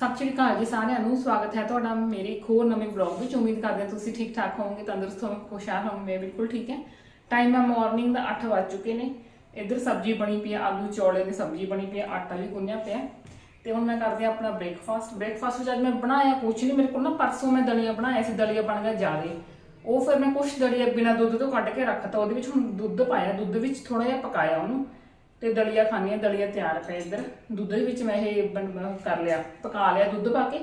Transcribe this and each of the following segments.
ਸਤਿ ਸ਼੍ਰੀ ਅਕਾਲ ਜੀ ਸਾਰਿਆਂ ਨੂੰ, ਸਵਾਗਤ ਹੈ ਤੁਹਾਡਾ ਮੇਰੇ ਇੱਕ ਹੋਰ ਨਵੇਂ ਵਲੌਗ ਵਿੱਚ। ਉਮੀਦ ਕਰਦੇ ਹਾਂ ਤੁਸੀਂ ਠੀਕ ਠਾਕ ਹੋਵੋਗੇ, ਤੰਦਰੁਸਤ ਹੋਵੋਗੇ, ਖੁਸ਼ਹਾਲ ਹੋਵੋਗੇ ਬਿਲਕੁਲ ਠੀਕ ਹੈ। ਟਾਈਮ ਹੈ ਮਾਰਨਿੰਗ ਦਾ 8 ਵੱਜ ਚੁੱਕੇ ਨੇ। ਇੱਧਰ ਸਬਜ਼ੀ ਬਣੀ ਪਈ ਹੈ, ਆਲੂ ਚੌਲੇ ਦੀ ਸਬਜ਼ੀ ਬਣੀ ਪਈ ਹੈ, ਆਟਾ ਵੀ ਗੁੰਨਿਆ ਪਿਆ ਹੈ। ਤੇ ਹੁਣ ਮੈਂ ਕਰਦੀ ਹਾਂ ਆਪਣਾ ਬ੍ਰੇਕਫਾਸਟ ਬ੍ਰੇਕਫਾਸਟ ਵਿੱਚ ਅੱਜ ਮੈਂ ਬਣਾਇਆ ਕੁਛ ਨਹੀਂ ਮੇਰੇ ਕੋਲ ਨਾ ਪਰਸੋਂ ਮੈਂ ਦਲੀਆ ਬਣਾਇਆ ਸੀ, ਦਲੀਆ ਬਣ ਗਿਆ ਜ਼ਿਆਦੇ ਉਹ ਫਿਰ ਮੈਂ ਕੁਛ ਦਲੀਆ ਬਿਨਾਂ ਦੁੱਧ ਤੋਂ ਕੱਢ ਕੇ ਰੱਖਤਾ, ਉਹਦੇ ਵਿੱਚ ਹੁਣ ਦੁੱਧ ਪਾਇਆ, ਦੁੱਧ ਵਿੱਚ ਥੋੜਾ ਜਿਹਾ ਪਕਾਇਆ ਉਹਨੂੰ। ਤੇ ਦਲੀਆ ਖਾਣੀ ਹੈ ਦਲੀਆ ਤਿਆਰ ਪਿਆ ਇੱਧਰ। ਦੁੱਧ ਦੇ ਵਿੱਚ ਮੈਂ ਇਹ ਬਣ- ਬਣ- ਕਰ ਲਿਆ, ਪਕਾ ਲਿਆ ਦੁੱਧ ਪਾ ਕੇ।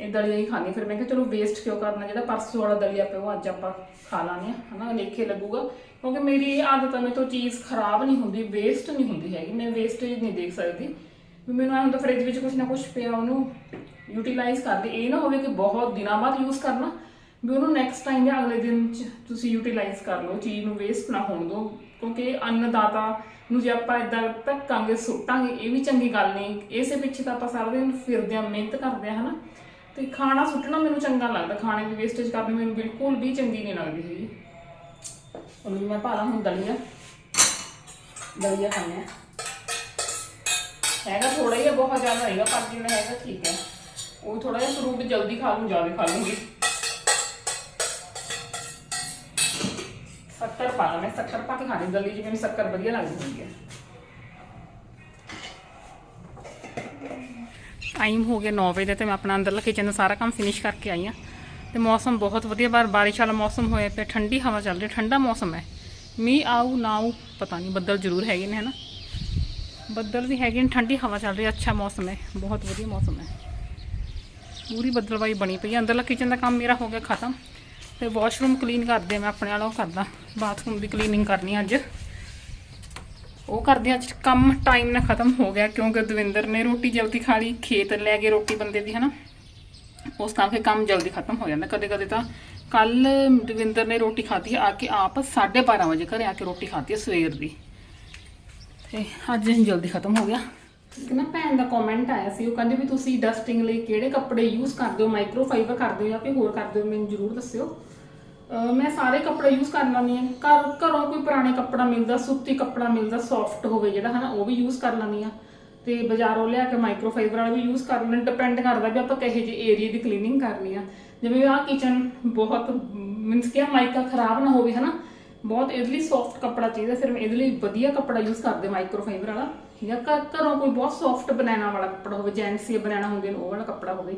ਇਹ ਦਲੀਆ ਹੀ ਖਾਣੀ ਫਿਰ ਮੈਂ ਕਿਹਾ ਚਲੋ ਵੇਸਟ ਕਿਉਂ ਕਰਨਾ, ਜਿਹੜਾ ਪਰਸੋਂ ਵਾਲਾ ਦਲੀਆ ਪਿਆ ਉਹ ਅੱਜ ਆਪਾਂ ਖਾ ਲਾਂਗੇ, ਹਨਾ, ਲੇਖੇ ਲੱਗੂਗਾ। ਕਿਉਂਕਿ ਮੇਰੀ ਆਦਤ ਹੈ ਮੇਰੇ ਤੋਂ ਚੀਜ਼ ਖਰਾਬ ਨਹੀਂ ਹੁੰਦੀ ਵੇਸਟ ਨਹੀਂ ਹੁੰਦੀ ਹੈਗੀ। ਮੈਂ ਵੇਸਟੇਜ ਨਹੀਂ ਦੇਖ ਸਕਦੀ। ਵੀ ਮੈਨੂੰ ਐਂ ਹੁੰਦਾ ਫ੍ਰਿਜ ਵਿੱਚ ਕੁਝ ਨਾ ਕੁਝ ਪਿਆ ਉਹਨੂੰ ਯੂਟਿਲਾਈਜ਼ ਕਰਦੇ ਇਹ ਨਾ ਹੋਵੇ ਕਿ ਬਹੁਤ ਦਿਨਾਂ ਬਾਅਦ ਯੂਜ਼ ਕਰਨਾ, ਵੀ ਉਹਨੂੰ ਨੈਕਸਟ ਟਾਈਮ ਜਾਂ ਅਗਲੇ ਦਿਨ ਚ ਤੁਸੀਂ ਯੂਟਿਲਾਈਜ਼ ਕਰ ਲਓ। ਚੀਜ਼ ਨੂੰ ਵੇਸਟ ਨਾ ਹੋਣ ਦਿਓ। ਕਿਉਂਕਿ ਅੰਨਦਾਤਾ ਨੂੰ ਜੇ ਆਪਾਂ ਇਦਾਂ ਧੱਕਾਂਗੇ, ਸੁੱਟਾਂਗੇ, ਇਹ ਵੀ ਚੰਗੀ ਗੱਲ ਨਹੀਂ। ਇਸੇ ਪਿੱਛੇ ਤਾਂ ਆਪਾਂ ਸਾਰਾ ਦਿਨ ਫਿਰਦੇ ਆਂ ਮਿਹਨਤ ਕਰਦੇ ਆਂ ਹਨਾ? ਤੇ ਖਾਣਾ ਸੁੱਟਣਾ ਮੈਨੂੰ ਚੰਗਾ ਲੱਗਦਾ। ਖਾਣੇ ਦੀ ਵੇਸਟੇਜ ਕਰਨੀ ਮੈਨੂੰ ਬਿਲਕੁਲ ਵੀ ਚੰਗੀ ਨਹੀਂ ਲੱਗਦੀ ਹੈਗੀ। ਉਹਨੂੰ ਮੈਂ ਪਾਲਾ ਹੁਣ ਦਲੀਆ। ਦਲੀਆ ਖਾਣੇ ਹੈਗਾ ਥੋੜਾ ਹੀ ਬਹੁਤ ਜ਼ਿਆਦਾ ਹੈਗਾ, ਪਰ ਜਿੰਨਾ ਹੈਗਾ ਠੀਕ ਹੈ। ਉਹ ਥੋੜਾ ਜਿਹਾ ਫਰੂਟ ਜਲਦੀ ਖਾ ਲੂੰ ਜ਼ਿਆਦਾ ਖਾ ਲੂੰਗੀ। ਪਾ ਲਾ, ਮੈਂ ਸ਼ੱਕਰ ਪਾ ਕੇ ਖਾਣੀ ਦਲੀ ਜੀ ਸ਼ੱਕਰ ਵਧੀਆ ਲੱਗਦੀ ਹੁੰਦੀ ਹੈ ਟਾਈਮ ਹੋ ਗਿਆ 9 ਵਜੇ ਦਾ ਤੇ ਮੈਂ ਆਪਣਾ ਅੰਦਰਲਾ ਕਿਚਨ ਦਾ ਸਾਰਾ ਕੰਮ ਫਿਨਿਸ਼ ਕਰਕੇ ਆਈ ਆ ਤੇ ਮੌਸਮ ਬਹੁਤ ਵਧੀਆ, ਬਾਰ, ਬਾਰਿਸ਼ ਵਾਲਾ ਮੌਸਮ ਹੋਇਆ ਪਿਆ, ਠੰਡੀ ਹਵਾ ਚੱਲ ਰਹੀ ਠੰਡਾ ਮੌਸਮ ਹੈ। ਮੀਂਹ ਆਉ ਨਾ ਆਉ ਪਤਾ ਨਹੀਂ, ਬੱਦਲ ਜ਼ਰੂਰ ਹੈਗੇ ਨੇ, ਹਨਾ? ਬੱਦਲ ਵੀ ਹੈਗੇ ਨੇ, ਠੰਡੀ ਹਵਾ ਚੱਲ ਰਹੀ ਅੱਛਾ ਮੌਸਮ ਹੈ, ਬਹੁਤ ਵਧੀਆ ਮੌਸਮ ਹੈ। ਪੂਰੀ ਬੱਦਲਵਾਈ ਬਣੀ ਪਈ ਹੈ, ਅੰਦਰਲਾ ਕਿਚਨ ਦਾ ਕੰਮ ਮੇਰਾ ਹੋ ਗਿਆ ਖਤਮ। ਤੇ ਵਾਸ਼ਰੂਮ ਕਲੀਨ ਕਰਦੇ ਮੈਂ ਆਪਣੇ ਵਾਲਾ ਉਹ ਕਰਦਾ। ਬਾਥਰੂਮ ਦੀ ਕਲੀਨਿੰਗ ਕਰਨੀ ਅੱਜ। ਉਹ ਕਰਦੇ ਅੱਜ ਕੰਮ ਟਾਈਮ ਨਾਲ ਖਤਮ ਹੋ ਗਿਆ, ਕਿਉਂਕਿ ਦਵਿੰਦਰ ਨੇ ਰੋਟੀ ਜਲਦੀ ਖਾ ਲਈ, ਖੇਤ ਲੈ ਗਏ ਰੋਟੀ ਬੰਦੇ ਦੀ, ਹਨਾ। ਉਸ ਕਰਕੇ ਕੰਮ ਜਲਦੀ ਖਤਮ ਹੋ ਜਾਂਦਾ। ਕਦੇ ਕਦੇ ਤਾਂ ਕੱਲ ਦਵਿੰਦਰ ਨੇ ਰੋਟੀ ਖਾਧੀ ਆ ਕੇ ਆਪ 12:30 ਵਜੇ ਘਰੇ ਆ ਕੇ ਰੋਟੀ ਖਾਧੀ ਸਵੇਰ ਦੀ। ਤੇ ਅੱਜ ਜਲਦੀ ਖਤਮ ਹੋ ਗਿਆ। ਇੱਕ ਨਾ ਭੈਣ ਦਾ ਕਮੈਂਟ ਆਇਆ ਸੀ, ਉਹ ਕਹਿੰਦੇ ਵੀ ਤੁਸੀਂ ਡਸਟਿੰਗ ਲਈ ਕਿਹੜੇ ਕੱਪੜੇ ਯੂਜ਼ ਕਰਦੇ ਹੋ ਮਾਈਕਰੋਫਾਈਬਰ ਕਰਦੇ ਹੋ ਜਾਂ ਕੋਈ ਹੋਰ ਕਰਦੇ ਹੋ, ਮੈਨੂੰ ਜ਼ਰੂਰ ਦੱਸਿਓ। ਮੈਂ ਸਾਰੇ ਕੱਪੜੇ ਯੂਜ਼ ਕਰ ਲੈਂਦੀ ਹਾਂ। ਘਰ, ਘਰੋਂ ਕੋਈ ਪੁਰਾਣੇ ਕੱਪੜਾ ਮਿਲਦਾ, ਸੁੱਤੀ ਕੱਪੜਾ ਮਿਲਦਾ ਸੌਫਟ ਹੋਵੇ ਜਿਹੜਾ, ਹਨਾ, ਉਹ ਵੀ ਯੂਜ਼ ਕਰ ਲੈਂਦੀ ਹਾਂ। ਤੇ ਬਾਜ਼ਾਰੋਂ ਲਿਆ ਕੇ ਮਾਈਕਰੋ ਫਾਈਬਰ ਵਾਲਾ ਵੀ ਯੂਜ਼ ਕਰ ਲੈਂਦੇ ਡਿਪੈਂਡ ਕਰਦਾ ਵੀ ਆਪਾਂ ਕਿਹੇ ਜਿਹੇ ਏਰੀਆ ਦੀ ਕਲੀਨਿੰਗ ਕਰਨੀ ਆ। ਜਿਵੇਂ ਆਹ ਕਿਚਨ ਬਹੁਤ ਮੀਨਸ ਕਿ ਮਾਈਕਾ ਖਰਾਬ ਨਾ ਹੋਵੇ, ਹਨਾ। ਬਹੁਤ ਇਹਦੇ ਲਈ ਸੌਫਟ ਕੱਪੜਾ ਚਾਹੀਦਾ, ਫਿਰ ਮੈਂ ਇਹਦੇ ਲਈ ਵਧੀਆ ਕੱਪੜਾ ਯੂਜ਼ ਕਰਦੇ ਮਾਈਕਰੋ ਫਾਈਬਰ ਵਾਲਾ। ਜਾਂ ਘਰ- ਘਰੋਂ ਕੋਈ ਬਹੁਤ ਸੌਫਟ ਬਨਾਨਾ ਵਾਲਾ ਕੱਪੜਾ ਹੋਵੇ ਜੈਂਟਸੀ ਬਨਾਨਾ ਹੁੰਦੇ ਨੇ ਉਹ ਵਾਲਾ ਕੱਪੜਾ ਹੋਵੇ,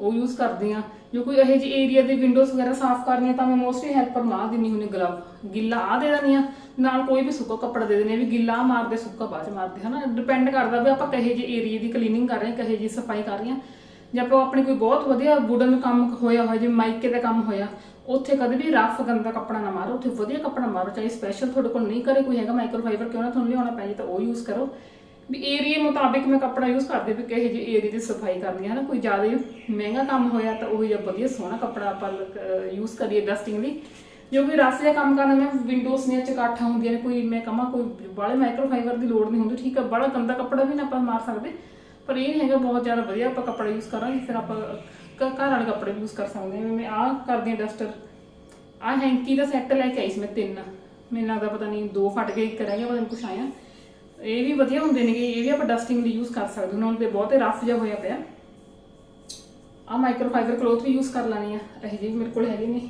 ਉਹ ਯੂਜ਼ ਕਰਦੀ ਆ। ਜੋ ਕੋਈ ਇਹੋ ਜਿਹੇ ਏਰੀਆ ਦੇ ਵਿੰਡੋਜ਼ ਵਗੈਰਾ ਸਾਫ਼ ਕਰਨੀ ਤਾਂ ਮੈਂ ਮੋਸਟਲੀ ਹੈਲਪਰ ਮਾਰ ਦਿੰਨੀ ਹੁੰਨੀ ਗਲਵ ਗਿੱਲਾ ਆ ਦੇ ਦਿੰਦੀ ਆ ਨਾਲ ਕੋਈ ਵੀ ਸੁੱਕਾ ਕੱਪੜਾ ਦੇ ਦਿੰਦੀ ਆ ਵੀ ਗਿੱਲਾ ਆਹ ਮਾਰਦੇ, ਸੁੱਕਾ ਬਾਅਦ ਚ ਮਾਰਦੇ, ਹਨਾ? ਡਿਪੈਂਡ ਕਰਦਾ ਵੀ ਆਪਾਂ ਕਹੇ ਜਿਹੇ ਏਰੀਆ ਦੀ ਕਲੀਨਿੰਗ ਕਰ ਰਹੇ ਹਾਂ, ਕਹੇ ਜਿਹੀ ਸਫ਼ਾਈ ਕਰ ਰਹੇ ਹਾਂ। ਜੇ ਆਪਾਂ ਆਪਣੀ ਕੋਈ ਬਹੁਤ ਵਧੀਆ ਵੁਡਨ ਕੰਮ ਹੋਇਆ ਹੋਇਆ ਜਿਵੇਂ ਮਾਈਕੇ ਦਾ ਕੰਮ ਹੋਇਆ ਉੱਥੇ ਕਦੇ ਵੀ ਰਫ ਗੰਦਾ ਕੱਪੜਾ ਨਾ ਮਾਰੋ, ਉੱਥੇ ਵਧੀਆ ਕੱਪੜਾ ਮਾਰੋ, ਚਾਹੇ ਸਪੈਸ਼ਲ ਤੁਹਾਡੇ ਕੋਲ ਨਹੀਂ ਕਰੇ ਕੋਈ ਹੈਗਾ ਮਾਈਕਰੋਫਾਈਬਰ ਕਿਉਂ ਨਾ ਤੁਹਾਨੂੰ ਲਿਆਉਣਾ ਪੈ ਜੇ ਤਾਂ ਉਹ ਯੂਜ਼ ਕਰੋ। ਵੀ ਏਰੀਆ ਮੁਤਾਬਿਕ ਮੈਂ ਕੱਪੜਾ ਯੂਜ਼ ਕਰਦੀ ਵੀ ਕਿਹੇ ਜਿਹੇ ਏਰੀਆ ਦੀ ਸਫ਼ਾਈ ਕਰਨੀ ਹੈ ਨਾ, ਕੋਈ ਜ਼ਿਆਦਾ ਮਹਿੰਗਾ ਕੰਮ ਹੋਇਆ ਤਾਂ ਉਹ ਜਿਹਾ ਵਧੀਆ ਸੋਹਣਾ ਕੱਪੜਾ ਆਪਾਂ ਯੂਜ਼ ਕਰੀਏ ਡਸਟਿੰਗ ਲਈ। ਜੋ ਕਿ ਰਫ ਜਿਹਾ ਕੰਮ ਕਰਨਾ ਮੈਂ ਵਿੰਡੋਜ਼ ਦੀਆਂ ਚਕਾਠਾਂ ਹੁੰਦੀਆਂ ਨੇ, ਕੋਈ ਮੈਂ ਕਹਾਂ ਕੋਈ ਬਾਲੇ ਮਾਈਕਰੋਫਾਈਬਰ ਦੀ ਲੋੜ ਨਹੀਂ ਹੁੰਦੀ, ਠੀਕ ਹੈ ਬੜਾ ਗੰਦਾ ਕੱਪੜਾ ਵੀ ਨਾ ਆਪਾਂ ਮਾਰ ਸਕਦੇ, ਪਰ ਇਹ ਨਹੀਂ ਹੈਗਾ ਬਹੁਤ ਜ਼ਿਆਦਾ ਵਧੀਆ ਆਪਾਂ ਕੱਪੜਾ ਯੂਜ਼ ਕਰਾਂਗੇ, ਫਿਰ ਆਪਾਂ ਘਰ ਵਾਲੇ ਕੱਪੜੇ ਯੂਜ਼ ਕਰ ਸਕਦੇ ਹਾਂ ਮੈਂ ਆਹ ਕਰਦੀ ਹਾਂ ਡਸਟਰ ਆਹ ਹੈਂਕੀ ਦਾ ਸੈੱਟ ਲੈ ਕੇ ਆਈ ਸੀ ਮੈਂ ਤਿੰਨ। ਮੈਨੂੰ ਲੱਗਦਾ ਪਤਾ ਨਹੀਂ ਦੋ ਫਟ ਗਏ, ਇੱਕ ਰਹਿ ਗਿਆ, ਪਤਾ ਨਹੀਂ ਕੁਛ ਆਇਆ। ਇਹ ਵੀ ਵਧੀਆ ਹੁੰਦੇ ਨੇਗੇ, ਇਹ ਵੀ ਆਪਾਂ ਡਸਟਿੰਗ ਲਈ ਯੂਜ਼ ਕਰ ਸਕਦੇ ਹਾਂ ਹੁਣ ਤੇ ਬਹੁਤੇ ਰਫ ਜਿਹਾ ਹੋਇਆ ਪਿਆ। ਆ ਮਾਈਕਰੋਫਾਈਬਰ ਕਲੋਥ ਵੀ ਯੂਜ਼ ਕਰ ਲੈਣੀ ਆ। ਇਹ ਜਿਹੇ ਮੇਰੇ ਕੋਲ ਹੈਗੇ ਨੇ।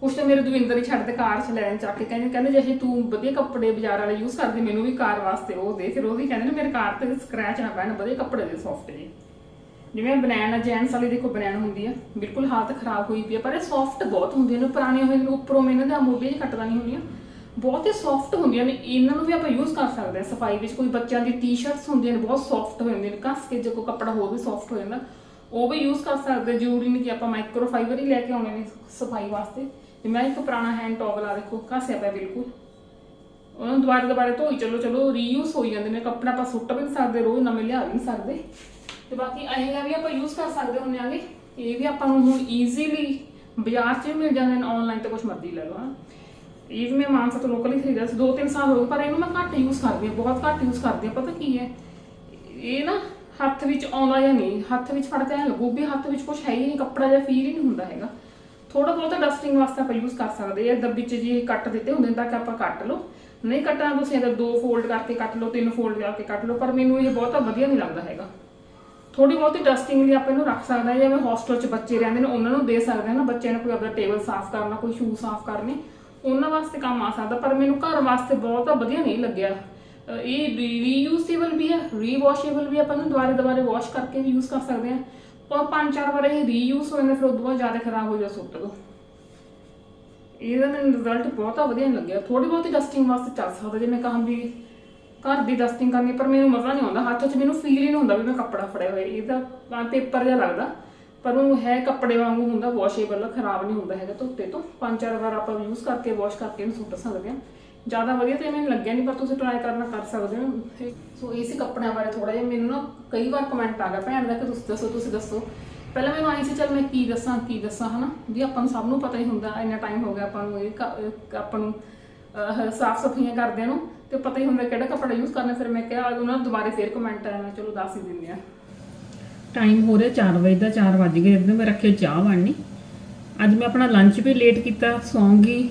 ਕੁਛ ਤਾਂ ਮੇਰੇ ਦਵਿੰਦਰ ਹੀ ਛੱਡ ਤੇ ਕਾਰ ਚ ਲੈਣ ਚੱਕ ਕੇ ਕਹਿੰਦੇ ਕਹਿੰਦੇ ਜੇ ਤੂੰ ਵਧੀਆ ਕੱਪੜੇ ਬਾਜ਼ਾਰ ਵਾਲੇ ਯੂਜ਼ ਕਰਦੇ, ਮੈਨੂੰ ਵੀ ਕਾਰ ਵਾਸਤੇ ਉਹ ਦੇ। ਫਿਰ ਉਹ ਵੀ ਕਹਿੰਦੇ ਨੇ ਮੇਰੇ ਕਾਰ ਤੇ ਸਕ੍ਰੈਚ ਨਾ ਪੈਣ ਵਧੀਆ ਕੱਪੜੇ ਦੇ ਸੌਫਟ ਜੀ ਜਿਵੇਂ ਬਨੈਣ ਆ ਜੈਂਟਸ ਵਾਲੀ ਦੇਖੋ ਬਨੈਣ ਹੁੰਦੀ ਆ, ਬਿਲਕੁਲ ਹਾਲਤ ਖਰਾਬ ਹੋਈ ਪਈ ਆ, ਪਰ ਇਹ ਸੌਫਟ ਬਹੁਤ ਹੁੰਦੀਆਂ ਨੇ ਪੁਰਾਣੀਆਂ ਹੋਈਆਂ ਨੇ ਉੱਪਰੋਂ ਇਹਨਾਂ ਦੇ ਮੋਢੇ ਜਿਹੇ ਕੱਟਦਾ ਨਹੀਂ ਹੁੰਦੀਆਂ। ਬਹੁਤ ਹੀ ਸੌਫਟ ਹੁੰਦੀਆਂ ਨੇ, ਇਹਨਾਂ ਨੂੰ ਵੀ ਆਪਾਂ ਯੂਜ਼ ਕਰ ਸਕਦੇ ਹਾਂ ਸਫ਼ਾਈ ਵਿੱਚ ਕੋਈ ਬੱਚਿਆਂ ਦੀ ਟੀ-ਸ਼ਰਟਸ ਹੁੰਦੀਆਂ ਨੇ, ਬਹੁਤ ਸੌਫਟ ਹੋ ਜਾਂਦੀਆਂ ਨੇ ਕੱਸ ਕੇ ਜੇ ਕੋਈ ਕੱਪੜਾ ਹੋਰ ਵੀ ਸੌਫਟ ਹੋ ਜਾਂਦਾ, ਉਹ ਵੀ ਯੂਜ਼ ਕਰ ਸਕਦੇ ਜ਼ਰੂਰੀ ਨਹੀਂ ਕਿ ਆਪਾਂ ਮਾਈਕਰੋ ਮਾਈਕਰੋਫਾਈਬਰ ਹੀ ਲੈ ਕੇ ਆਉਣੇ ਨੇ ਸਫ਼ਾਈ ਵਾਸਤੇ। ਜਿਵੇਂ ਮੈਂ ਇੱਕ ਪੁਰਾਣਾ ਹੈਂਡ ਟਾਵਲ ਆ ਦੇਖੋ, ਘਸਿਆ ਪਿਆ ਬਿਲਕੁਲ। ਉਹਨਾਂ ਨੂੰ ਦੁਬਾਰਾ ਦੁਬਾਰਾ ਧੋਈ, ਚਲੋ ਚਲੋ ਰੀਯੂਜ਼ ਹੋਈ ਜਾਂਦੇ ਨੇ, ਕੱਪੜਾ ਆਪਾਂ ਸੁੱਟ ਵੀ ਨਹੀਂ ਸਕਦੇ, ਰੋਜ਼ ਨਵੇਂ ਲਿਆ ਵੀ ਨਹੀਂ ਸਕਦੇ। ਤੇ ਬਾਕੀ ਆਏਗਾ ਵੀ ਆਪਾਂ ਯੂਜ਼ ਕਰ ਸਕਦੇ ਹੁੰਦੇ ਆਗੇ। ਇਹ ਵੀ ਆਪਾਂ ਨੂੰ ਹੁਣ ਈਜ਼ੀਲੀ ਬਾਜ਼ਾਰ 'ਚ ਵੀ ਮਿਲ ਜਾਂਦੇ ਨੇ ਆਨਲਾਈਨ ਤੇ ਕੁਝ ਮਰਜ਼ੀ ਲੈ ਲਓ, ਹਨਾ। ਇਹ ਵੀ ਮੈਂ ਮਾਨਸਾ ਤੋਂ ਲੋਕਲੀ ਖਰੀਦਿਆ ਸੀ 2-3 ਸਾਲ ਹੋ ਗਏ, ਪਰ ਇਹਨੂੰ ਮੈਂ ਘੱਟ ਯੂਜ਼ ਕਰਦੀ ਹਾਂ, ਬਹੁਤ ਘੱਟ ਯੂਜ਼ ਕਰਦੀ ਹਾਂ, ਪਤਾ ਕੀ ਹੈ? ਇਹ ਨਾ ਹੱਥ ਵਿੱਚ ਆਉਂਦਾ ਜਾਂ ਨਹੀਂ, ਹੱਥ ਵਿੱਚ ਫੜ ਕੇ ਐਂ ਲੱਗੂ ਵੀ ਹੱਥ ਵਿੱਚ ਕੁਝ ਹੈ ਹੀ ਨਹੀਂ, ਕੱਪੜਾ ਜਾਂ ਫੀਲ ਹੀ ਨਹੀਂ ਹੁੰਦਾ ਹੈਗਾ। ਥੋੜਾ ਬਹੁਤਾ ਡਸਟਿੰਗ ਵਾਸਤੇ ਆਪਾਂ ਯੂਜ਼ ਕਰ ਸਕਦੇ ਆ ਦੱਬੀ ਚ ਜੀ ਕੱਟ ਦਿੱਤੇ ਹੁੰਦੇ ਨੇ ਤਾਂ ਕਿ ਆਪਾਂ ਕੱਟ ਲਓ। ਨਹੀਂ ਕੱਟਣਾ ਤੁਸੀਂ ਇਹਦਾ ਦੋ ਫੋਲਡ ਕਰਕੇ ਕੱਟ ਲਓ, ਤਿੰਨ ਫੋਲਡ ਕਰਕੇ ਕੱਟ ਲਓ, ਪਰ ਮੈਨੂੰ ਇਹ ਬਹੁਤਾ ਵਧੀਆ ਨਹੀਂ ਲੱਗਦਾ ਹੈਗਾ। ਥੋੜੀ ਬਹੁਤੀ ਡਸਟਿੰਗ ਲਈ ਆਪਾਂ ਇਹਨੂੰ ਰੱਖ ਸਕਦੇ ਹਾਂ ਜਿਵੇਂ ਹੋਸਟਲ 'ਚ ਬੱਚੇ ਰਹਿੰਦੇ ਨੇ, ਉਹਨਾਂ ਨੂੰ ਦੇ ਸਕਦੇ ਹਾਂ ਨਾ, ਬੱਚਿਆਂ ਨੂੰ ਕੋਈ ਆਪਣਾ ਟੇਬਲ ਸਾਫ਼ ਕਰਨਾ, ਕੋਈ ਸ਼ੂ ਸਾਫ਼ ਕਰਨੇ, ਉਹਨਾਂ ਵਾਸਤੇ ਕੰਮ ਆ ਸਕਦਾ, ਪਰ ਮੈਨੂੰ ਘਰ ਵਾਸਤੇ ਬਹੁਤ ਵਧੀਆ ਨਹੀਂ ਲੱਗਿਆ। ਅਹ ਇਹ ਰੀਯੂਸੇਬਲ ਵੀ ਹੈ ਰੀਵਾਸ਼ੇਬਲ ਵੀ ਆਪਾਂ ਇਹਨੂੰ ਦੁਬਾਰੇ ਦੁਬਾਰੇ ਵਾਸ਼ ਕਰਕੇ ਵੀ ਯੂਜ਼ ਕਰ ਸਕਦੇ ਹਾਂ। ਪਰ ਪੰਜ ਚਾਰ ਵਾਰ ਇਹ ਰੀਯੂਜ਼ ਹੋ ਜਾਂਦਾ ਫਿਰ ਉਦੋਂ ਬਾਅਦ ਜ਼ਿਆਦਾ ਖਰਾਬ ਹੋ ਜਾ ਸੁੱਟ ਦੋ। ਇਹਦਾ ਮੈਨੂੰ ਰਿਜ਼ਲਟ ਬਹੁਤਾ ਵਧੀਆ ਲੱਗਿਆ। ਥੋੜੀ ਬਹੁਤੀ ਡਸਟਿੰਗ ਵਾਸਤੇ ਚੱਲ ਸਕਦਾ ਜੇ ਮੈਂ ਕਹਾਂ ਵੀ ਘਰ ਦੀ ਡਸਟਿੰਗ ਕਰਨੀ, ਪਰ ਮੈਨੂੰ ਮਜ਼ਾ ਨਹੀਂ ਆਉਂਦਾ। ਹੱਥ 'ਚ ਮੈਨੂੰ ਫੀਲ ਹੀ ਨਹੀਂ ਹੁੰਦਾ ਵੀ ਮੈਂ ਕੱਪੜਾ ਫੜਿਆ ਹੋਇਆ। ਇਹਦਾ ਪੇਪਰ ਜਿਹਾ ਲੱਗਦਾ। ਪਰ ਉਹ ਹੈ ਕੱਪੜੇ ਵਾਂਗੂ ਹੁੰਦਾ ਵਾਸ਼ੇਬਲ ਖਰਾਬ ਨਹੀਂ ਹੁੰਦਾ ਹੈਗਾ ਧੁੱਪੇ ਤੋਂ। ਪੰਜ ਚਾਰ ਵਾਰ ਆਪਾਂ ਯੂਜ਼ ਕਰਕੇ ਵਾਸ਼ ਕਰਕੇ ਇਹਨੂੰ ਸੁੱਟ ਸਕਦੇ ਹਾਂ। ਜ਼ਿਆਦਾ ਵਧੀਆ ਤੇ ਮੈਨੂੰ ਲੱਗਿਆ ਨਹੀਂ, ਪਰ ਤੁਸੀਂ ਟਰਾਈ ਕਰਨਾ ਕਰ ਸਕਦੇ ਹੋ। ਸੋ ਇਹ- ਸੀ ਕੱਪੜਿਆਂ ਬਾਰੇ ਥੋੜਾ ਜਿਹਾ। ਮੈਨੂੰ ਨਾ ਕਈ ਵਾਰ ਕਮੈਂਟ ਆ ਗਿਆ, ਭੈਣ ਦਾ ਕਿ ਤੁਸੀਂ ਦੱਸੋ ਤੁਸੀਂ ਦੱਸੋ। ਪਹਿਲਾਂ ਮੈਨੂੰ ਆਈ ਸੀ, ਚਲ ਮੈਂ ਕੀ ਦੱਸਾਂ ਕੀ ਦੱਸਾਂ, ਹਨਾ? ਵੀ ਆਪਾਂ ਨੂੰ ਸਭ ਨੂੰ ਪਤਾ ਹੀ ਹੁੰਦਾ, ਇੰਨਾ ਟਾਈਮ ਹੋ ਗਿਆ ਆਪਾਂ ਨੂੰ ਇਹ ਆਪਾਂ ਨੂੰ ਸਾਫ਼ ਸਫਾਈਆਂ ਕਰਦਿਆਂ ਨੂੰ ਤੇ ਪਤਾ ਹੀ ਹੁੰਦਾ ਕਿਹੜਾ ਕੱਪੜਾ ਯੂਜ਼ ਕਰਨਾ। ਫਿਰ ਮੈਂ ਕਿਹਾ ਉਹਨਾਂ ਨੂੰ ਦੁਬਾਰੇ ਫੇਰ ਕਮੈਂਟ ਆਇਆ, ਮੈਂ ਚਲੋ ਦੱਸ ਹੀ ਦਿੰਦੇ ਆ। ਟਾਈਮ ਹੋ ਰਿਹਾ 4 ਵਜੇ ਦਾ 4 ਵੱਜ ਗਏ। ਇੱਦਾਂ ਮੈਂ ਰੱਖੇ ਚਾਹ ਬਣਨੀ। ਅੱਜ ਮੈਂ ਆਪਣਾ ਲੰਚ ਵੀ ਲੇਟ ਕੀਤਾ, ਸੌਂਗੀ,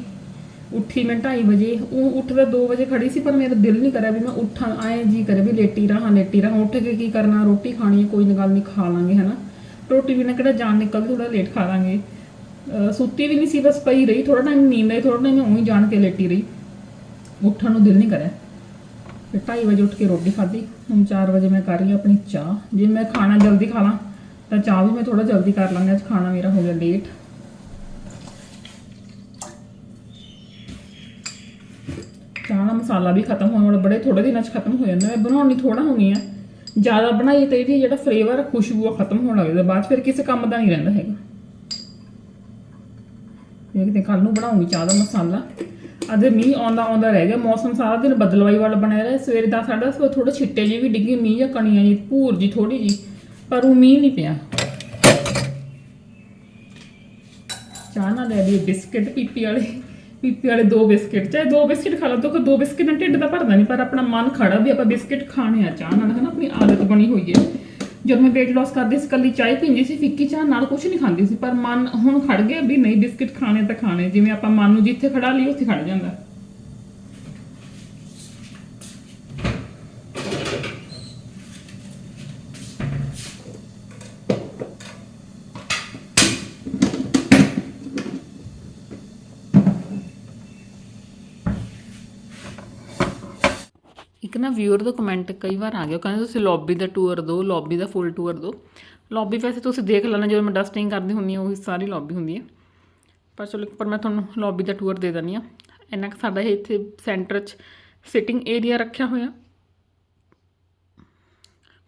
ਉੱਠੀ ਮੈਂ 2:30 ਵਜੇ। ਉਹ ਉੱਠਦਾ 2 ਵਜੇ ਖੜੀ ਸੀ, ਪਰ ਮੇਰਾ ਦਿਲ ਨਹੀਂ ਕਰਿਆ ਵੀ ਮੈਂ ਉੱਠਾਂ। ਆਏ ਜੀ ਕਰੇ ਵੀ ਲੇਟੀ ਰਹਾ, ਲੇਟੀ ਰਹਾਂ। ਉੱਠ ਕੇ ਕੀ ਕਰਨਾ? ਰੋਟੀ ਖਾਣੀ ਕੋਈ ਗੱਲ ਨਹੀਂ, ਖਾ ਲਾਂਗੇ, ਹਨਾ। ਰੋਟੀ ਵੀ ਨਾ ਕਿਹੜਾ ਜਾਣ ਨਿਕਲ ਥੋੜਾ ਲੇਟ ਖਾ ਲਾਂਗੇ। ਸੁੱਤੀ ਵੀ ਨਹੀਂ ਸੀ, ਬਸ ਪਈ ਰਹੀ ਥੋੜਾ ਟਾਈਮ ਨੀਂਦ ਆਈ ਥੋੜਾ ਟਾਈਮ ਮੈਂ ਉਹੀ ਜਾਣ ਕੇ ਲੇਟੀ ਰਹੀ। ਉੱਠਣ ਨੂੰ ਦਿਲ ਨਹੀਂ ਕਰਿਆ। ਫਿਰ 2:30 ਵਜੇ ਉੱਠ ਕੇ ਰੋਟੀ ਖਾਧੀ, ਹੁਣ 4 ਵਜੇ ਮੈਂ ਕਰ ਰਹੀ ਆਪਣੀ ਚਾਹ। ਜੇ ਮੈਂ ਖਾਣਾ ਜਲਦੀ ਖਾ ਲਾਂ, ਤਾਂ ਚਾਹ ਵੀ ਮੈਂ ਥੋੜਾ ਜਲਦੀ ਕਰ ਲਾਂਗਾ ਅੱਜ ਖਾਣਾ ਮੇਰਾ ਹੋ ਗਿਆ ਲੇਟ ਚਾਹ ਦਾ ਮਸਾਲਾ ਵੀ ਖਤਮ ਹੋਣ ਵਾਲਾ ਬੜੇ ਥੋੜੇ ਦਿਨਾਂ 'ਚ ਖਤਮ ਹੋ ਜਾਂਦਾ। ਹੈ ਬਣਾਉਣੀ ਥੋੜਾ ਹੋਣੀ ਆ ਜ਼ਿਆਦਾ ਬਣਾਈ ਤਾਂ ਇਹਦੀ ਜਿਹੜਾ ਫਲੇਵਰ ਖੁਸ਼ਬੂ ਆ, ਖਤਮ ਹੋਣ ਲੱਗ ਜਾਂਦਾ ਬਾਅਦ 'ਚ ਫਿਰ ਕਿਸੇ ਕੰਮ ਦਾ ਨਹੀਂ ਰਹਿੰਦਾ ਹੈਗਾ। ਦੇਖਦੇ ਕੱਲ ਨੂੰ ਬਣਾਉਂਗੀ ਚਾਹ ਦਾ ਮਸਾਲਾ। ਅੱਜ ਮੀਂਹ ਆਉਂਦਾ ਆਉਂਦਾ ਰਹਿ ਗਿਆ, ਮੌਸਮ ਸਾਰਾ ਦਿਨ ਬਦਲਵਾਈ ਵਾਲਾ ਬਣਿਆ ਰਿਹਾ। ਸਵੇਰੇ ਦਾ ਸਾਡਾ ਥੋੜਾ ਛਿੱਟੇ ਜਿਹੇ ਵੀ ਡਿੱਗੇ ਮੀਂਹ ਜਾਂ ਕਣੀਆਂ ਜੀ ਭੂਰ ਜੀ ਥੋੜੀ ਜੀ ਪਰ ਉਹ ਮੀਂਹ ਨਹੀਂ ਪਿਆ। ਚਾਹ ਨਾਲ ਲੈ ਲਈ ਬਿਸਕਟ ਪੀਪੀ ਵਾਲੇ ਪੀਪੀ ਵਾਲੇ ਦੋ ਬਿਸਕਟ, ਚਾਹੇ ਦੋ ਬਿਸਕਟ ਖਾ ਲਓ ਤਾਂ ਦੋ ਬਿਸਕਟ ਨਾਲ ਢਿੱਡ ਤਾਂ ਭਰਦਾ ਨਹੀਂ, ਪਰ ਆਪਣਾ ਮਨ ਖੜਾ ਵੀ ਆਪਾਂ ਬਿਸਕਟ ਖਾਣੇ ਆ, ਚਾਹ ਨਾਲ, ਹਨਾ, ਆਪਣੀ ਆਦਤ ਬਣੀ ਹੋਈ ਹੈ। ਜਦ ਮੈਂ weight loss ਕਰਦੀ ਸੀ ਕੱਲੀ ਚਾਹ ਹੀ ਪੀਂਦੀ ਸੀ, ਫਿੱਕੀ ਚਾਹ ਨਾਲ ਕੁਝ ਨਹੀਂ ਖਾਂਦੀ ਸੀ, ਪਰ ਮਨ ਹੁਣ ਖੜ ਗਿਆ ਵੀ ਨਹੀਂ, ਬਿਸਕਟ ਖਾਣੇ ਤਾਂ ਖਾਣੇ, ਜਿਵੇਂ ਆਪਾਂ ਮਨ ਨੂੰ ਜਿੱਥੇ ਖੜਾ ਲਈ, ਉੱਥੇ ਖੜ ਜਾਂਦਾ। ਨਾ ਵਿਊਅਰ ਦਾ ਕਮੈਂਟ ਕਈ ਵਾਰ ਆ ਗਿਆ ਉਹ ਕਹਿੰਦੇ ਤੁਸੀਂ ਲੌਬੀ ਦਾ ਟੂਰ ਦਿਓ ਲੌਬੀ ਦਾ ਫੁੱਲ ਟੂਰ ਦਿਓ। ਲੌਬੀ ਵੈਸੇ ਤੁਸੀਂ ਦੇਖ ਲੈਣਾ, ਜਦੋਂ ਮੈਂ ਡਸਟਿੰਗ ਕਰਦੀ ਹੁੰਦੀ ਹਾਂ, ਉਹੀ ਸਾਰੀ ਲੌਬੀ ਹੁੰਦੀ ਹੈ। ਪਰ ਚਲੋ, ਪਰ ਮੈਂ ਤੁਹਾਨੂੰ ਲੌਬੀ ਦਾ ਟੂਰ ਦੇ ਦਿੰਦੀ ਹਾਂ। ਇੰਨਾ ਕੁ ਸਾਡਾ ਇਹ ਇੱਥੇ ਸੈਂਟਰ 'ਚ ਸਿਟਿੰਗ ਏਰੀਆ ਰੱਖਿਆ ਹੋਇਆ।